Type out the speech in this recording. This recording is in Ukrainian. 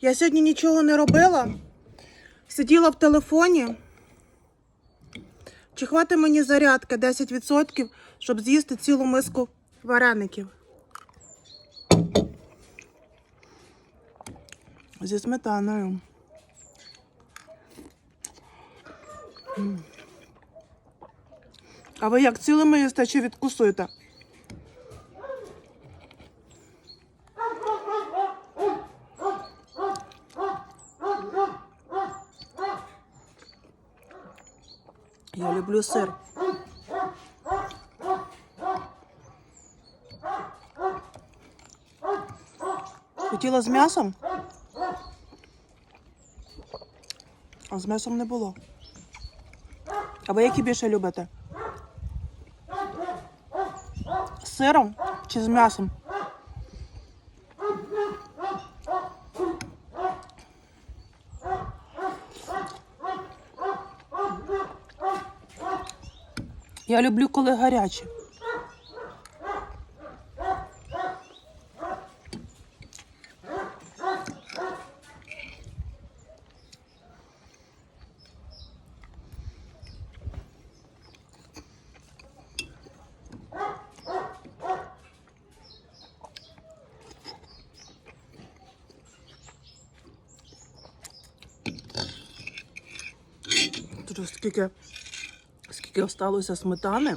Я сьогодні нічого не робила. Сиділа в телефоні. Чи хватить мені зарядки 10%, щоб з'їсти цілу миску вареників? Зі сметаною. А ви як цілими їсте чи відкусуєте? Я люблю сир. Хотіла з м'ясом? А з м'ясом не було. А ви які більше любите? З сиром чи з м'ясом? Я люблю, коли гаряче. Скільки, скільки осталося сметани.